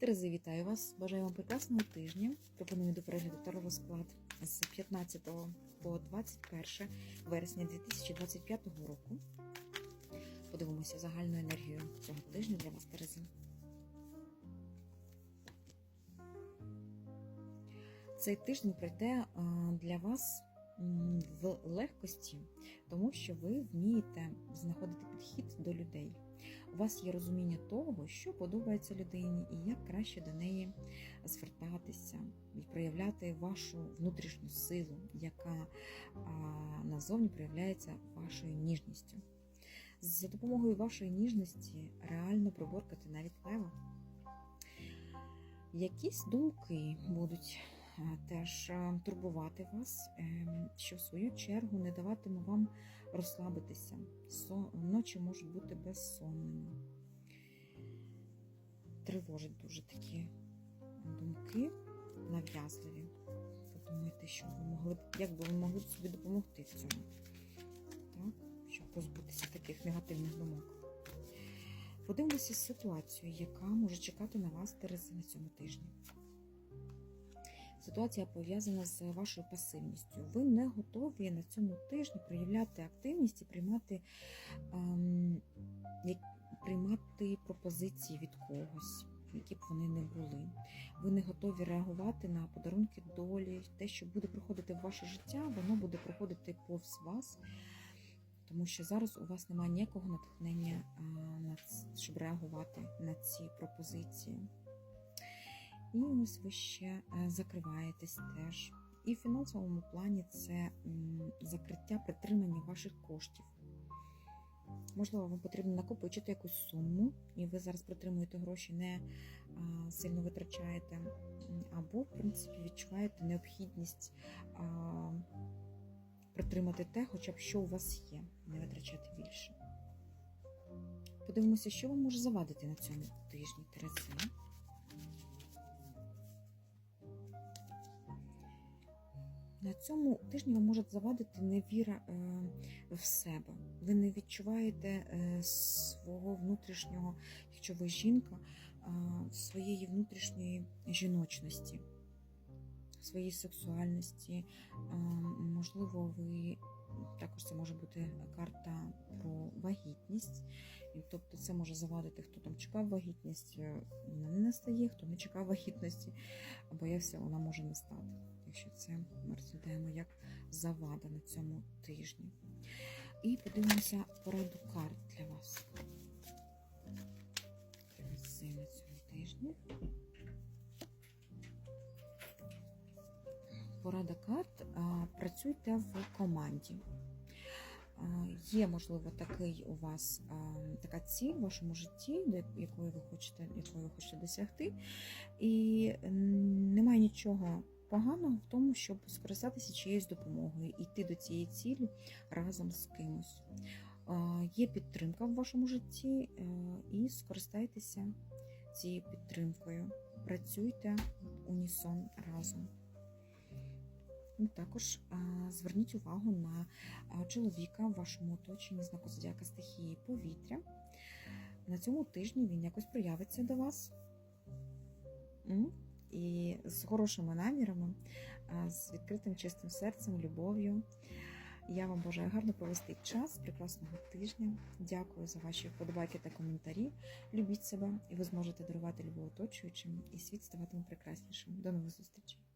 Терези, вітаю вас! Бажаю вам прекрасного тижня. Пропоную до перегляду таро розклад з 15 по 21 вересня 2025 року. Подивимося загальну енергію цього тижня для вас, Терези. Цей тиждень прийде для вас в легкості, тому що ви вмієте знаходити підхід до людей. У вас є розуміння того, що подобається людині, і як краще до неї звертатися і проявляти вашу внутрішню силу, яка назовні проявляється вашою ніжністю. За допомогою вашої ніжності реально приборкати навіть лева. Якісь думки будуть теж е, турбувати вас, е, що в свою чергу не даватиме вам розслабитися. Ночі можуть бути безсонними. Тривожать дуже такі думки нав'язливі. Подумайте, що ви могли б, як би ви могли б собі допомогти в цьому, так? щоб позбутися таких негативних думок. Подивимося ситуацію, яка може чекати на вас Терези на цьому тижні. Ситуація пов'язана з вашою пасивністю. Ви не готові на цьому тижні проявляти активність і приймати, ем, приймати пропозиції від когось, які б вони не були. Ви не готові реагувати на подарунки долі, те, що буде приходити в ваше життя, воно буде проходити повз вас. Тому що зараз у вас немає ніякого натхнення, на ц- щоб реагувати на ці пропозиції. І ось ви ще е, закриваєтесь теж. І в фінансовому плані це закриття притримання ваших коштів. Можливо, вам потрібно накопичити якусь суму, і ви зараз притримуєте гроші, не сильно витрачаєте, або, в принципі, відчуваєте необхідність притримати те, хоча б що у вас є, не витрачати більше. Подивимося, що вам може завадити на цьому тижні Терези. На цьому тижні вам може завадити невіра е, в себе. Ви не відчуваєте е, свого внутрішнього, якщо ви жінка, своєї внутрішньої жіночності, своєї сексуальності. Можливо, ви також це може бути карта про вагітність. Тобто це може завадити, хто там чекав вагітність, е, вона не настає, хто не чекав вагітності, боявся, вона може не стати. Якщо це ми розглядаємо як завада на цьому тижні. І подивимося пораду карт для вас. На цьому тижні. Порада карт. Працюйте в команді. Є, можливо, такий у вас така ціль в вашому житті, якої ви хочете, якої ви хочете досягти. І немає нічого поганого в тому, щоб скористатися чиєюсь допомогою йти до цієї цілі разом з кимось. Є підтримка в вашому житті, е, і скористайтеся цією підтримкою. Працюйте унісон разом. Також зверніть увагу на чоловіка в вашому оточенні знаку зодіака стихії повітря. На цьому тижні він якось проявиться до вас. І з хорошими намірами, з відкритим чистим серцем, любов'ю. Я вам бажаю гарно провести час, прекрасного тижня. Дякую за ваші вподобайки та коментарі. Любіть себе, і ви зможете дарувати любов оточуючим, і світ ставатиме прекраснішим. До нових зустрічей!